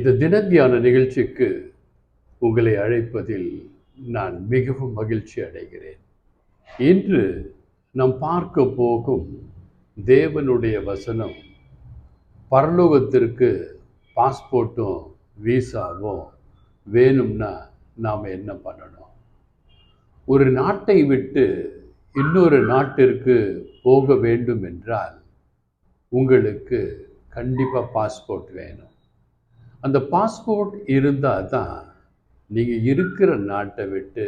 இந்த தினத்தியான நிகழ்ச்சிக்கு உங்களை அழைப்பதில் நான் மிகவும் மகிழ்ச்சி அடைகிறேன். இன்று நாம் பார்க்க போகும் தேவனுடைய வசனம் பரலோகத்திற்கு பாஸ்போர்ட்டும் வீசாவும் வேணும்னா நாம் என்ன பண்ணணும்? ஒரு நாட்டை விட்டு இன்னொரு நாட்டிற்கு போக வேண்டும் என்றால் உங்களுக்கு கண்டிப்பாக பாஸ்போர்ட் வேணும். அந்த பாஸ்போர்ட் இருந்தால் தான் நீங்கள் இருக்கிற நாட்டை விட்டு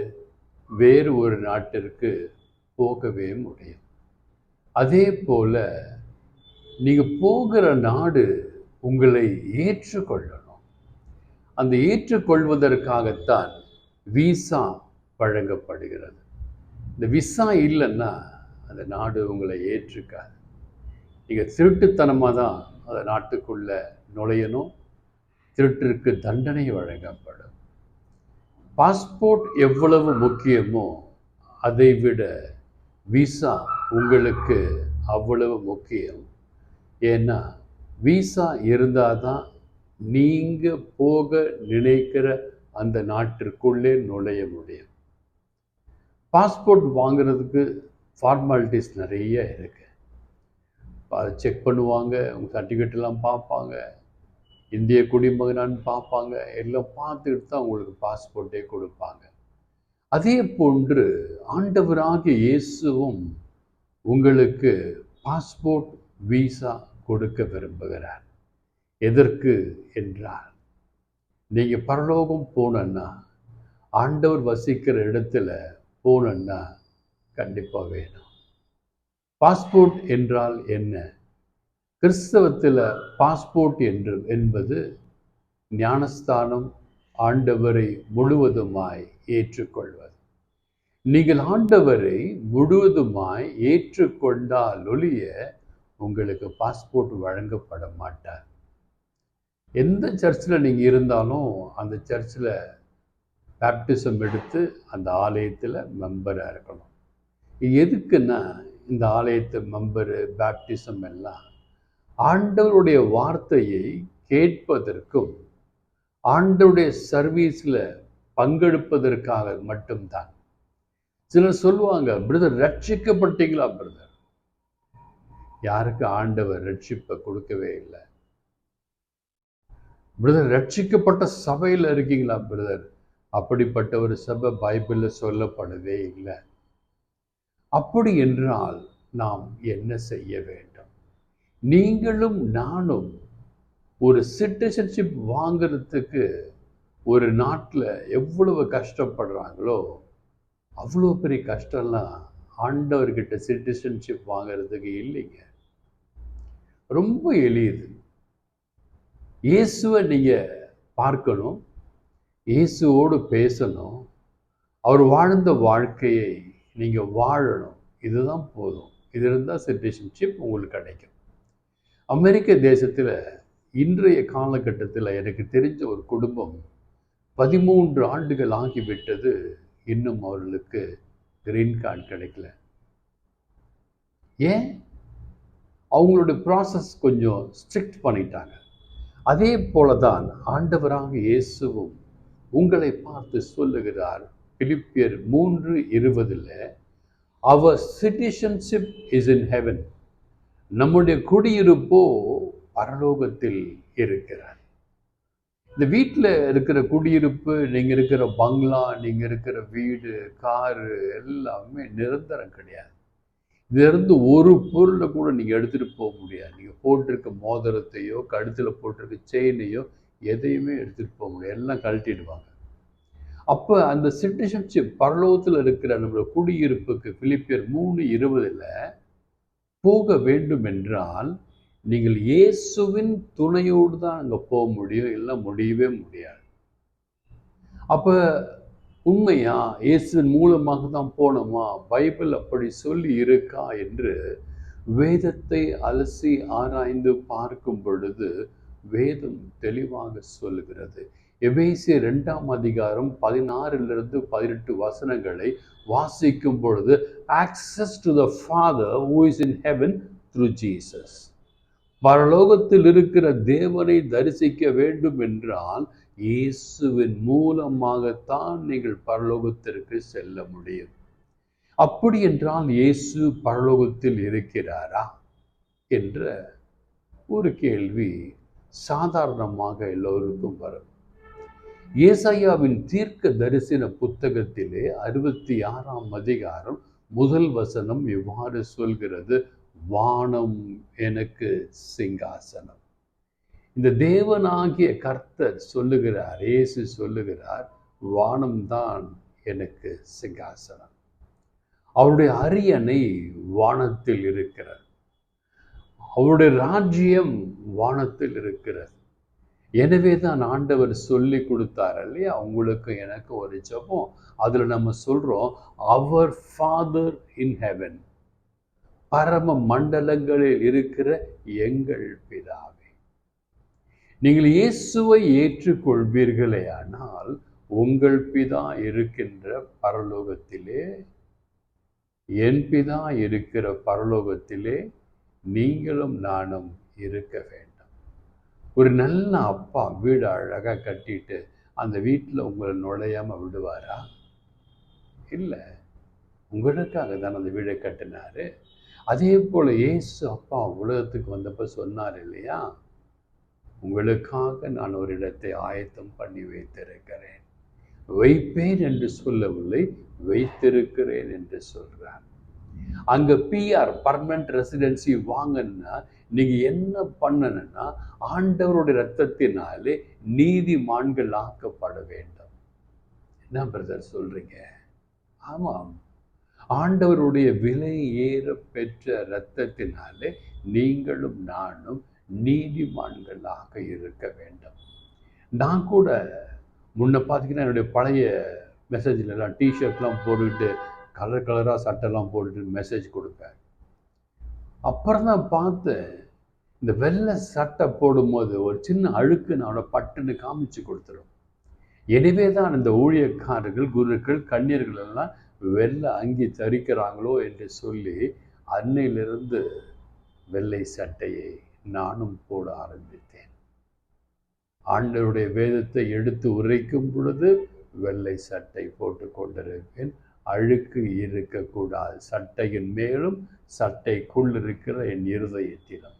வேறு ஒரு நாட்டிற்கு போகவே முடியும். அதே போல் நீங்கள் போகிற நாடு உங்களை ஏற்றுக்கொள்ளணும். அந்த ஏற்றுக்கொள்வதற்காகத்தான் விசா வழங்கப்படுகிறது. இந்த விசா இல்லைன்னா அந்த நாடு உங்களை ஏற்றுக்காது. நீங்கள் திருட்டுத்தனமாக தான் அந்த நாட்டுக்குள்ளே நுழையணும். திருட்டிற்கு தண்டனை வழங்கப்படும். பாஸ்போர்ட் எவ்வளவு முக்கியமோ அதை விட விசா உங்களுக்கு அவ்வளவு முக்கியம். ஏன்னா விசா இருந்தால் தான் நீங்கள் போக நினைக்கிற அந்த நாட்டிற்குள்ளே நுழைய முடியும். பாஸ்போர்ட் வாங்குறதுக்கு ஃபார்மாலிட்டிஸ் நிறைய இருக்குது அதை செக் பண்ணுவாங்க உங்கள் சர்டிஃபிகேட்டெல்லாம் பார்ப்பாங்க. இந்திய குடிமகனான்னு பார்ப்பாங்க. எல்லாம் பார்த்துக்கிட்டு தான் உங்களுக்கு பாஸ்போர்ட்டே கொடுப்பாங்க. அதே போன்று ஆண்டவராகிய இயேசுவும் உங்களுக்கு பாஸ்போர்ட் விசா கொடுக்க விரும்புகிறார். எதற்கு என்றால் நீங்கள் பரலோகம் போனன்னா ஆண்டவர் வசிக்கிற இடத்துல போனன்னா கண்டிப்பாக வேணும். பாஸ்போர்ட் என்றால் என்ன? கிறிஸ்தவத்தில் பாஸ்போர்ட் என்று என்பது ஞானஸ்தானம் ஆண்டவரை முழுவதுமாய் ஏற்றுக்கொள்வது. நீங்கள் ஆண்டவரை முழுவதுமாய் ஏற்றுக்கொண்டால் ஒழிய உங்களுக்கு பாஸ்போர்ட் வழங்கப்பட மாட்டார். எந்த சர்ச்சில் நீங்கள் இருந்தாலும் அந்த சர்ச்சில் பேப்டிசம் எடுத்து அந்த ஆலயத்தில் மெம்பராக இருக்கணும். எதுக்குன்னா இந்த ஆலயத்து மெம்பரு பேப்டிசம் எல்லாம் ஆண்டவருடைய வார்த்தையை கேட்பதற்கும் ஆண்டவருடைய சர்வீஸில் பங்கெடுப்பதற்காக மட்டும்தான். சிலர் சொல்லுவாங்க பிரதர் ரட்சிக்கப்பட்டீங்களா பிரதர்? யாருக்கு ஆண்டவர் ரட்சிப்பை கொடுக்கவே இல்லை? பிரதர் ரட்சிக்கப்பட்ட சபையில் இருக்கீங்களா பிரதர்? அப்படிப்பட்ட ஒரு சபை பைபிளில் சொல்லப்படவே இல்லை. அப்படி என்றால் நாம் என்ன செய்ய வேண்டும்? நீங்களும் நானும் ஒரு சிட்டிசன்ஷிப் வாங்கிறதுக்கு ஒரு நாட்டில் எவ்வளவு கஷ்டப்படுறாங்களோ அவ்வளோ பெரிய கஷ்டம்லாம் ஆண்டவர்கிட்ட சிட்டிசன்ஷிப் வாங்கிறதுக்கு இல்லைங்க. ரொம்ப எளியது இயேசுவை நீங்கள் பார்க்கணும். இயேசுவோடு பேசணும். அவர் வாழ்ந்த வாழ்க்கையை நீங்கள் வாழணும். இதுதான் போதும். இது இருந்தால் சிட்டிசன்ஷிப் உங்களுக்கு கிடைக்கும். அமெரிக்க தேசத்தில் இன்றைய காலகட்டத்தில் எனக்கு தெரிஞ்ச ஒரு குடும்பம் பதிமூன்று ஆண்டுகள் ஆகிவிட்டது இன்னும் அவர்களுக்கு கிரீன் கார்டு கிடைக்கல. ஏன்? அவங்களுடைய ப்ராசஸ் கொஞ்சம் ஸ்ட்ரிக்ட் பண்ணிட்டாங்க. அதே போல தான் ஆண்டவராக இயேசுவும் உங்களை பார்த்து சொல்லுகிறார். பிலிப்பியர் மூன்று இருபதில் our citizenship is in heaven நம்முடைய குடியிருப்போ பரலோகத்தில் இருக்கிறார். இந்த வீட்டில் இருக்கிற குடியிருப்பு நீங்கள் இருக்கிற பங்களா நீங்கள் இருக்கிற வீடு காரு எல்லாமே நிரந்தரம் கிடையாது. இதிலிருந்து ஒரு பொருளை கூட நீங்கள் எடுத்துகிட்டு போக முடியாது. நீங்கள் போட்டிருக்க மோதிரத்தையோ கழுத்தில் போட்டிருக்க செயினையோ எதையுமே எடுத்துகிட்டு போக முடியாது. எல்லாம் கழட்டிடுவாங்க. அப்போ அந்த சிட்டிசன்ஷிப் பரலோகத்தில் இருக்கிற நம்மளோட குடியிருப்புக்கு பிலிப்பியர் மூணு இருபதில் போக வேண்டும் என்றால் நீங்கள் இயேசுவின் துணையோடு தான் அங்கே போக முடியும் இல்லை முடியவே முடியாது. அப்போ உண்மையா இயேசுவின் மூலமாக தான் போனோமா? பைபிள் அப்படி சொல்லி இருக்கா என்று வேதத்தை அலசி ஆராய்ந்து பார்க்கும் பொழுது வேதம் தெளிவாக சொல்லுகிறது. எபேசிய ரெண்டாம் அதிகாரம் பதினாறிலிருந்து பதினெட்டு வசனங்களை வாசிக்கும் பொழுது access to the father who is in heaven through Jesus பரலோகத்தில் இருக்கிற தேவனை தரிசிக்க வேண்டும் என்றால் இயேசுவின் மூலமாகத்தான் நீங்கள் பரலோகத்திற்கு செல்ல முடியும். அப்படி என்றால் இயேசு பரலோகத்தில் இருக்கிறாரா? என்ற ஒரு கேள்வி சாதாரணமாக எல்லோருக்கும் வரும். ஏசாயாவின் தீர்க்க தரிசன புத்தகத்திலே அறுபத்தி ஆறாம் அதிகாரம் முதல் வசனம் இவ்வாறு சொல்கிறது வானம் எனக்கு சிங்காசனம். இந்த தேவனாகிய கர்த்தர் சொல்லுகிறார் இயேசு சொல்லுகிறார் வானம்தான் எனக்கு சிங்காசனம். அவருடைய அரியணை வானத்தில் இருக்கிறது. அவருடைய ராஜ்யம் வானத்தில் இருக்கிறது. எனவே தான் ஆண்டவர் சொல்லி கொடுத்தார் இல்லையா? உங்களுக்கு எனக்கு ஒரு ஜபம். அதில் நம்ம சொல்கிறோம் அவர் ஃபாதர் இன் ஹெவன் பரம மண்டலங்களில் இருக்கிற எங்கள் பிதாவே. நீங்கள் இயேசுவை ஏற்றுக்கொள்வீர்களே ஆனால் உங்கள் பிதா இருக்கின்ற பரலோகத்திலே என் பிதா இருக்கிற பரலோகத்திலே நீங்களும் நானும் இருக்க வேண்டும். ஒரு நல்ல அப்பா வீடு அழகாக கட்டிட்டு அந்த வீட்டில் உங்களை நுழையாமல் விடுவாரா? இல்லை. உங்களுக்காக தான் அந்த வீடை கட்டினாரு. அதே போல் ஏசு அப்பா உலகத்துக்கு வந்தப்போ சொன்னார் இல்லையா? உங்களுக்காக நான் ஒரு இடத்தை ஆயத்தம் பண்ணி வைத்திருக்கிறேன். வைப்பேன் என்று சொல்லவில்லை வைத்திருக்கிறேன் என்று சொல்கிறார் அங்கே பிஆர் பர்மனன்ட் ரெசிடென்சி வாங்கன்னா நீங்கள் என்ன பண்ணணும்னா ஆண்டவருடைய ரத்தத்தினாலே நீதிமான்கள் ஆக்கப்பட வேண்டும். என்ன பிரதர் சொல்கிறீங்க ஆமாம். ஆண்டவருடைய விலை ஏற பெற்ற இரத்தத்தினாலே நீங்களும் நானும் நீதிமான்களாக இருக்க வேண்டும். நான் கூட முன்ன பார்த்தீங்கன்னா என்னுடைய பழைய மெசேஜ்லலாம் டிஷர்ட்லாம் போட்டுக்கிட்டு கலர் கலராக சட்டைலாம் போட்டுட்டு மெசேஜ் கொடுப்பேன். அப்புறம் தான் பார்த்தேன் இந்த வெள்ளை சட்டை போடும்போது ஒரு சின்ன அழுக்கு நான் பட்டுன்னு காமிச்சு கொடுத்துரும். எனவே தான் இந்த ஊழியக்காரர்கள் குருக்கள் கண்ணீர்கள் எல்லாம் வெள்ளை அங்கி தரிக்கிறாங்களோ என்று சொல்லி அன்னையிலிருந்து வெள்ளை சட்டையை நானும் போட ஆரம்பித்தேன். ஆண்டவருடைய வேதத்தை எடுத்து உரைக்கும் பொழுது வெள்ளை சட்டை போட்டு கொண்டிருப்பேன். அழுக்கு இருக்கக்கூடாது. சட்டையின் மேலும் சட்டைக்குள் இருக்கிற என் இருதயத்திலும்.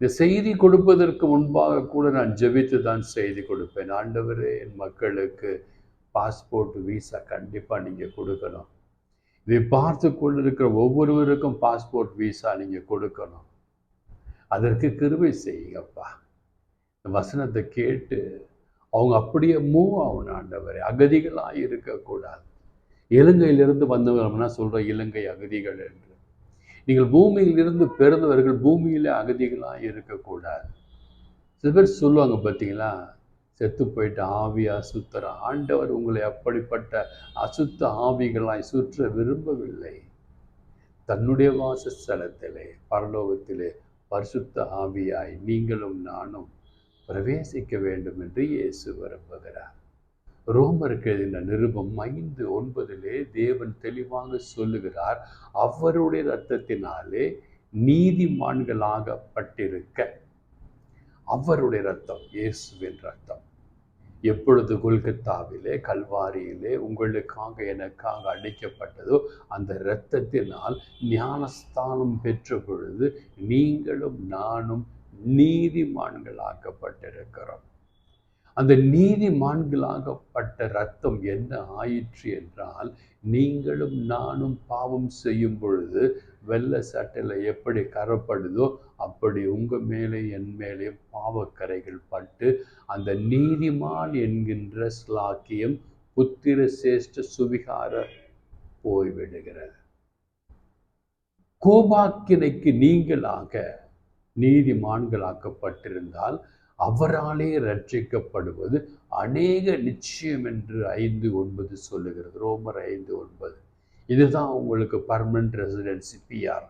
இந்த செய்தி கொடுப்பதற்கு முன்பாக கூட நான் ஜெபித்து தான் செய்தி கொடுப்பேன். ஆண்டவரே என் மக்களுக்கு பாஸ்போர்ட் விசா கண்டிப்பாக நீங்கள் கொடுக்கணும். இதை பார்த்து கொண்டிருக்கிற ஒவ்வொருவருக்கும் பாஸ்போர்ட் விசா நீங்கள் கொடுக்கணும். அதற்கு கிருபை செய்யுங்கப்பா. இந்த வசனத்தை கேட்டு அவங்க அப்படியே மூவ் ஆகணும் ஆண்டவரே. அகதிகளாக இருக்கக்கூடாது. இலங்கையிலிருந்து வந்தவர்கள்னா சொல்கிற இலங்கை அகதிகள் என்று. நீங்கள் பூமியிலிருந்து பிறந்தவர்கள் பூமியில் அகதிகளாக இருக்கக்கூடாது. சில பேர் சொல்லுவாங்க பார்த்தீங்களா செத்து போயிட்டு ஆவியா சுத்துற ஆண்டவர் உங்களை அப்படிப்பட்ட அசுத்த ஆவிகளாய் சுற்ற விரும்பவில்லை. தன்னுடைய வாசஸ்தலத்திலே பரலோகத்திலே பரிசுத்த ஆவியாய் நீங்களும் நானும் பிரவேசிக்க வேண்டும் என்று இயேசு விரும்புகிறார். ரோமருக்கு எழுதின நிருபம் ஐந்து ஒன்பதிலே தேவன் தெளிவாக சொல்லுகிறார் அவருடைய இரத்தத்தினாலே நீதிமான்களாகப்பட்டிருக்க அவருடைய ரத்தம் இயேசுவின் ரத்தம் எப்பொழுது கொல்கத்தாவிலே கல்வாரியிலே உங்களுக்காக எனக்காக அடைக்கப்பட்டதோ அந்த இரத்தத்தினால் ஞானஸ்தானம் பெற்ற பொழுது நீங்களும் நானும் நீதிமான்களாக்கப்பட்டிருக்கிறோம். அந்த நீதிமான்களாகப்பட்ட ரத்தம் என்ன ஆயிற்று என்றால் நீங்களும் நானும் பாவம் செய்யும் பொழுது வெள்ள சட்டையில் எப்படி கரப்படுதோ அப்படி உங்கள் மேலே என் மேலே பாவக்கரைகள் பட்டு அந்த நீதிமான் என்கின்ற ஸ்லாக்கியம் புத்திர சேஷ்ட சுவிகார போய்விடுகிறது. கோபாக்கினைக்கு நீங்களாக நீதிமான்களாக்கப்பட்டிருந்தால் அவராலே ரட்சிக்கப்படுவது அநேக நிச்சயம் என்று ஐந்து ஒன்பது சொல்லுகிறது. ரோமர் ஐந்து ஒன்பது. இதுதான் உங்களுக்கு பர்மனன்ட் ரெசிடென்சி பிஆர்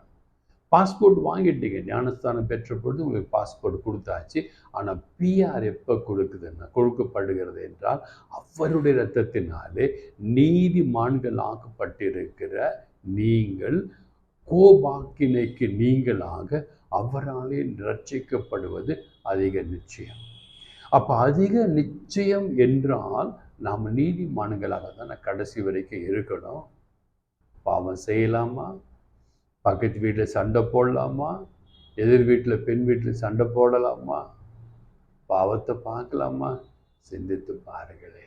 பாஸ்போர்ட் வாங்கிட்டீங்க. ஞானஸ்தானம் பெற்ற பொழுது உங்களுக்கு பாஸ்போர்ட் கொடுத்தாச்சு. ஆனால் பிஆர் எப்போ கொடுக்குதுன்னா கொடுக்கப்படுகிறது என்றால் அவருடைய ரத்தத்தினாலே நீதிமான்களாக்கப்பட்டிருக்கிற நீங்கள் கோபாக்கினைக்கு நீங்களாக அவராலே ரட்சிக்கப்படுவது அதிக நிச்சயம். அப்போ அதிக நிச்சயம் என்றால் நாம் நீதிமான்களாக தானே கடைசி வரைக்கும் இருக்கணும். பாவம் செய்யலாமா? பக்கத்து வீட்டில் சண்டை போடலாமா? எதிர் வீட்டில் பெண் வீட்டில் சண்டை போடலாமா? பாவத்தை பார்க்கலாமா? சிந்தித்து பாருங்களே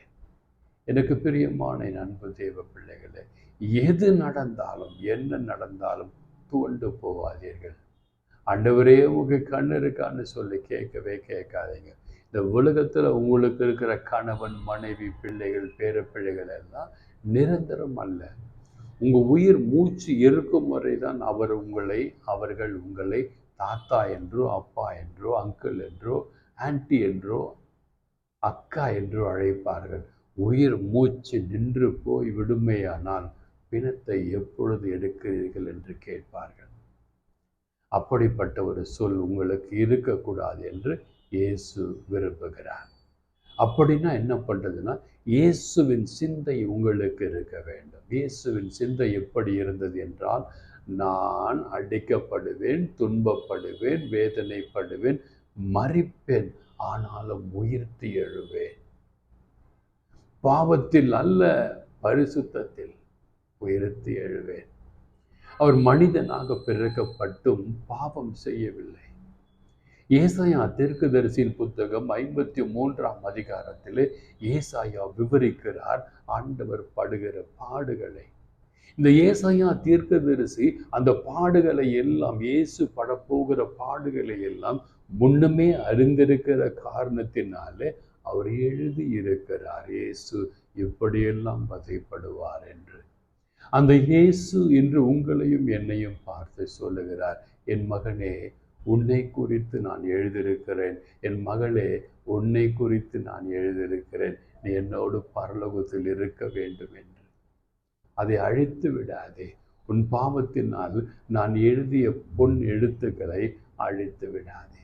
எனக்கு பிரியமான என் அன்பு தேவ பிள்ளைகளே எது நடந்தாலும் என்ன நடந்தாலும் துவண்டு போவாதீர்கள் ஆண்டவரே உங்கள் கண் இருக்கான்னு சொல்லி கேட்கவே கேட்காதீங்க. இந்த உலகத்தில் உங்களுக்கு இருக்கிற கணவன் மனைவி பிள்ளைகள் பேரப்பிள்ளைகள் எல்லாம் நிரந்தரம் அல்ல. உங்கள் உயிர் மூச்சு இருக்கும் வரை தான் அவர் உங்களை அவர்கள் உங்களை தாத்தா என்றோ அப்பா என்றோ அங்கிள் என்றோ ஆன்டி என்றோ அக்கா என்றோ அழைப்பார்கள். உயிர் மூச்சு நின்று போய் விடுமையானால் பிணத்தை எப்பொழுது எடுக்கிறீர்கள் என்று கேட்பார்கள். அப்படிப்பட்ட ஒரு சொல் உங்களுக்கு இருக்கக்கூடாது என்று இயேசு விரும்புகிறார். அப்படின்னா என்ன பண்ணுறதுன்னா இயேசுவின் சிந்தை உங்களுக்கு இருக்க வேண்டும். இயேசுவின் சிந்தை எப்படி இருந்தது என்றால் நான் அடிக்கப்படுவேன் துன்பப்படுவேன் வேதனைப்படுவேன் மறிப்பேன் ஆனாலும் உயிர்த்தி எழுவேன். பாவத்தில் அல்ல பரிசுத்தத்தில் உயர்த்தி எழுவேன். அவர் மனிதனாக பிறக்கப்பட்டும் பாவம் செய்யவில்லை. ஏசாயா தீர்க்கதரிசியின் புத்தகம் ஐம்பத்தி மூன்றாம் அதிகாரத்திலே ஏசாயா விவரிக்கிறார். ஆண்டவர் படுகிற பாடுகளை. இந்த ஏசாயா தீர்க்கதரிசி அந்த பாடுகளை எல்லாம் இயேசு படப்போகிற பாடுகளை எல்லாம் முன்னமே அறிந்திருக்கிற காரணத்தினாலே அவர் எழுதி இருக்கிறார் இயேசு இப்படியெல்லாம் வதைப்படுவார் என்று. அந்த இயேசு இன்று உங்களையும் என்னையும் பார்த்து சொல்லுகிறார் என் மகனே உன்னை குறித்து நான் எழுதியிருக்கிறேன். என் மகளே உன்னை குறித்து நான் எழுதியிருக்கிறேன். நீ என்னோடு பரலோகத்தில் இருக்க வேண்டும் என்று. அதை அழித்து விடாதே. உன் பாவத்தினால் நான் எழுதிய பொன் எழுத்துக்களை அழித்து விடாதே.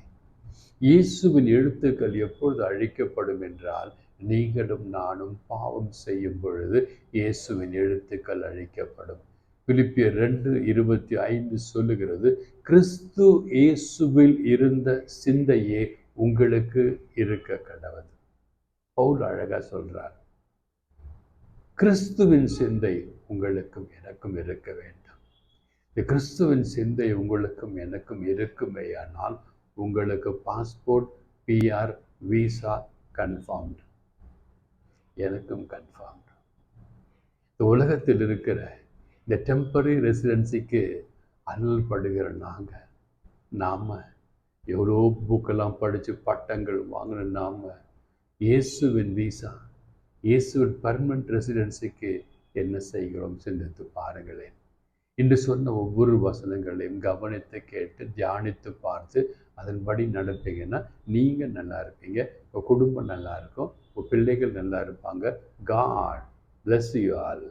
இயேசுவின் எழுத்துக்கள் எப்பொழுது அழிக்கப்படும் என்றால் நீங்களும் நானும் பாவம் செய்யும் பொழுது இயேசுவின் எழுத்துக்கள் அழிக்கப்படும். பிலிப்பியர் ரெண்டு இருபத்தி ஐந்து சொல்லுகிறது கிறிஸ்து இயேசுவில் இருந்த சிந்தையே உங்களுக்கு இருக்க கடவுள் பவுல் அழகா சொல்றார் கிறிஸ்துவின் சிந்தை உங்களுக்கும் எனக்கும் இருக்க வேண்டும். இந்த கிறிஸ்துவின் சிந்தை உங்களுக்கும் எனக்கும் இருக்குமேயானால் உங்களுக்கு பாஸ்போர்ட் பிஆர் விசா கன்ஃபார்ம்டு எனக்கும் கன்ஃபார்ம் இந்த உலகத்தில் இருக்கிற இந்த டெம்பரரி ரெசிடென்சிக்கு அனல் படுகிற நாங்கள் நாம் எவ்வளோ புக்கெல்லாம் படித்து பட்டங்கள் வாங்கின நாம் இயேசுவின் வீசா இயேசுவின் பர்மனன்ட் ரெசிடென்சிக்கு என்ன செய்கிறோம்? சிந்தித்து பாருங்களேன். இன்று சொன்ன ஒவ்வொரு வசனங்களையும் கவனித்து கேட்டு தியானித்து பார்த்து அதன்படி நடப்பீங்கன்னா நீங்கள் நல்லா இருப்பீங்க உங்கள் குடும்பம் நல்லா இருக்கும் பிள்ளைகள் நல்லா இருப்பாங்க. God bless you all